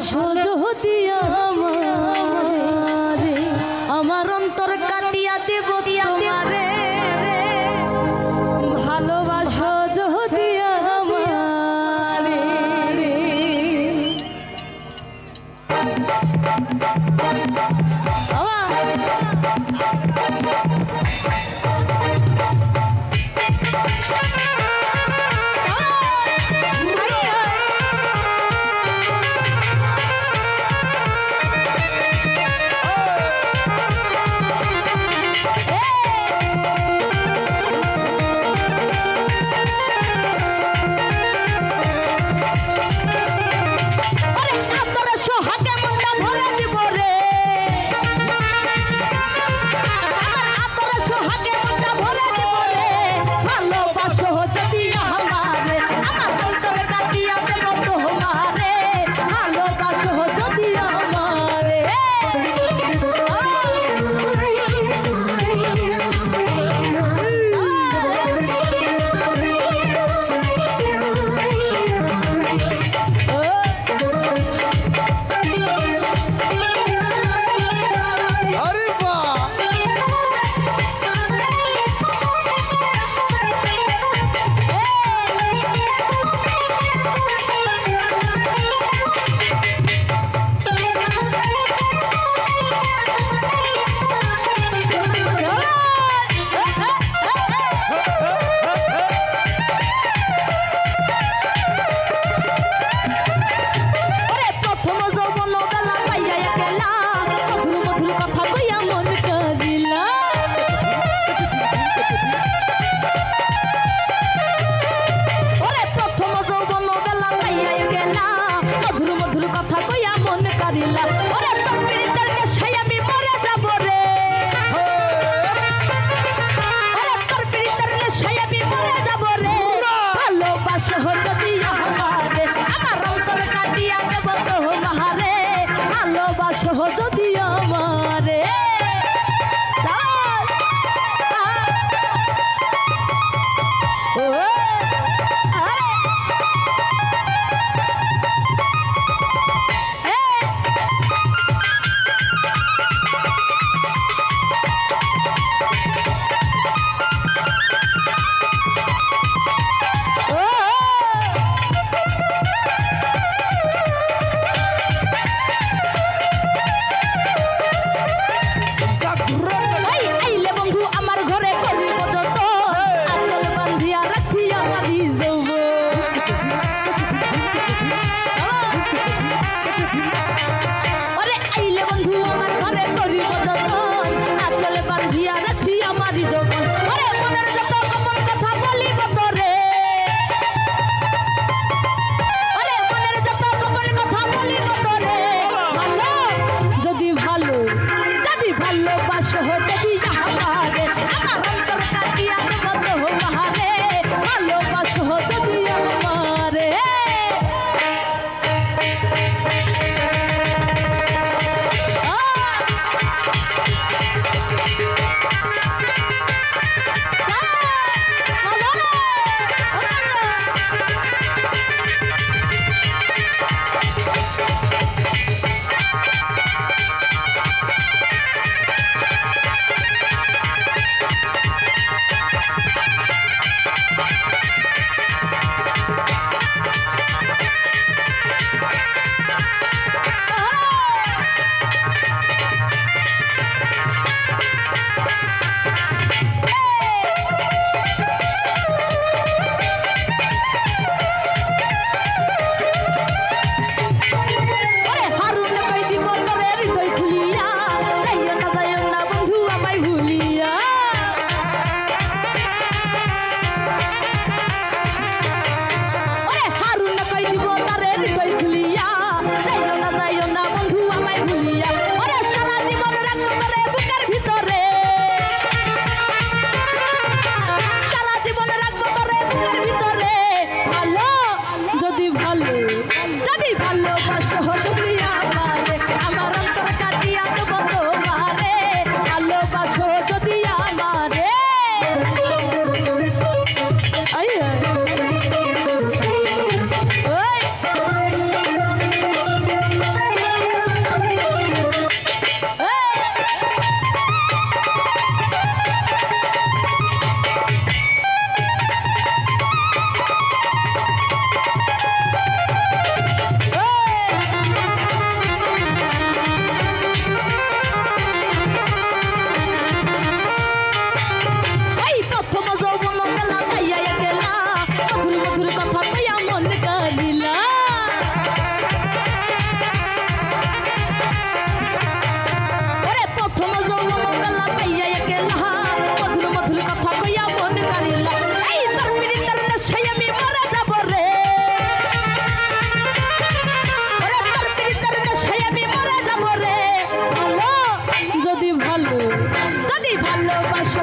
আসো যদি মধুর মধুর কথা কইয়া মন কারিলা ওরে বাস হতে যাওয়া আমার অন্তর কাটিয়া তোমার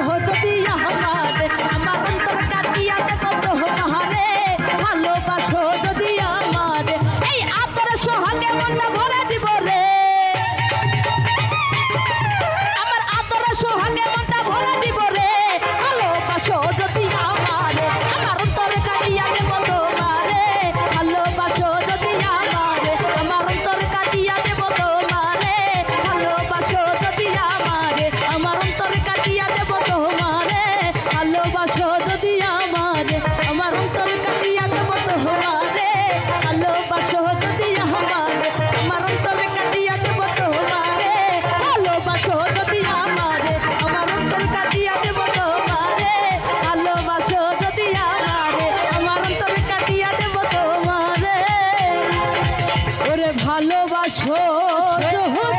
হতো যদি